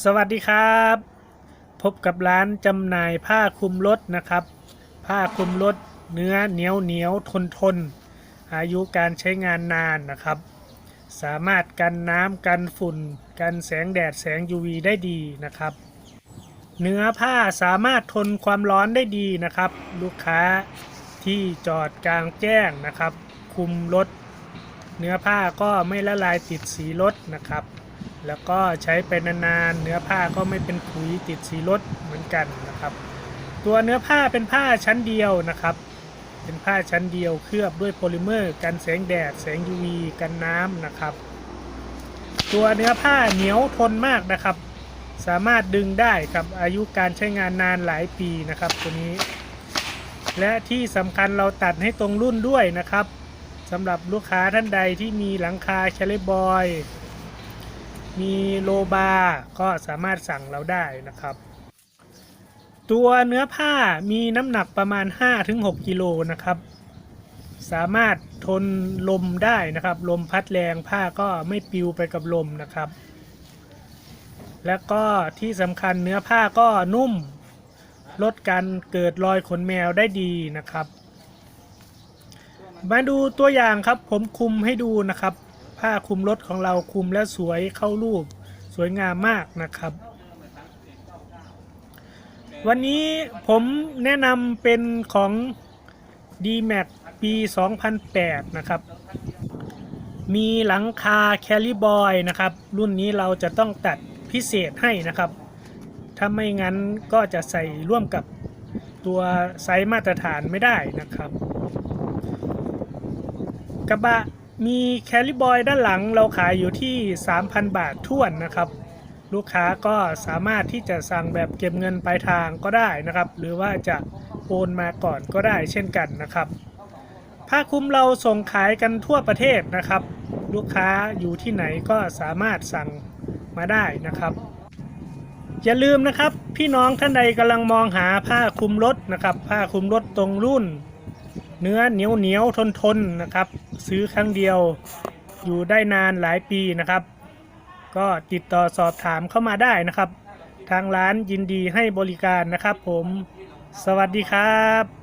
สวัสดีครับ พบกับร้านจำหน่ายผ้าคลุมรถนะครับ ผ้าคลุมรถเนื้อเหนียวเหนียวทนทน อายุการใช้งานนานนะครับ สามารถกันน้ำกันฝุ่น กันแสงแดดแสง UV ได้ดีนะครับ เนื้อผ้าสามารถทนความร้อนได้ดีนะครับ ลูกค้าที่จอดกลางแจ้งนะครับคลุมรถ เนื้อผ้าก็ไม่ละลายติดสีรถนะครับ แล้วก็ใช้ไปนานๆ เนื้อผ้าก็ไม่เป็นขุยติดสีรถเหมือนกันนะครับ ตัวเนื้อผ้าเป็นผ้าชั้นเดียวนะครับ เป็นผ้าชั้นเดียวเคลือบด้วยโพลิเมอร์ กันแสงแดด แสง UV กันน้ำนะครับ ตัวเนื้อผ้าเหนียวทนมากนะครับ สามารถดึงได้ครับอายุการใช้งานนานหลายปีนะครับตัวนี้ และที่สำคัญเราตัดให้ตรงรุ่นด้วยนะครับสำหรับลูกค้าท่านใดที่มีหลังคาแคลิบอย มีโลบาก็สามารถสั่งเราได้นะครับ ตัวเนื้อผ้ามีน้ำหนักประมาณ 5-6กิโลนะครับ สามารถทนลมได้นะครับ ลมพัดแรงผ้าก็ไม่ปลิวไปกับลมนะครับ แล้วก็ที่สำคัญเนื้อผ้าก็นุ่มลดการเกิดรอยขนแมวได้ดีนะครับ มาดูตัวอย่างครับผมคุมให้ดูนะครับ ผ้าคลุมรถของเราคลุมและสวยเข้ารูปสวยงามมากนะครับ วันนี้ผมแนะนำเป็นของ d m a x ปี 2008 นะครับ มีหลังคาแคลิบอยนะครับ รุ่นนี้เราจะต้องตัดพิเศษให้นะครับ ถ้าไม่งั้นก็จะใส่ร่วมกับตัวไซส์มาตรฐานไม่ได้นะครับ กระบะ มีแคลิบอยด้านหลังเราขายอยู่ที่ 3,000 บาทท่วนนะครับ ลูกค้าก็สามารถที่จะสั่งแบบเก็บเงินปลายทางก็ได้นะครับ หรือว่าจะโอนมาก่อนก็ได้เช่นกันนะครับ ผ้าคลุมเราส่งขายกันทั่วประเทศนะครับ ลูกค้าอยู่ที่ไหนก็สามารถสั่งมาได้นะครับอย่าลืมนะครับ พี่น้องท่านใดกำลังมองหาผ้าคลุมรถนะครับ ผ้าคลุมรถตรงรุ่น เนื้อเหนียวเหนียวทนทนนะครับ ซื้อครั้งเดียวอยู่ได้นานหลายปีนะครับ ก็ติดต่อสอบถามเข้ามาได้นะครับ ทางร้านยินดีให้บริการนะครับผม สวัสดีครับ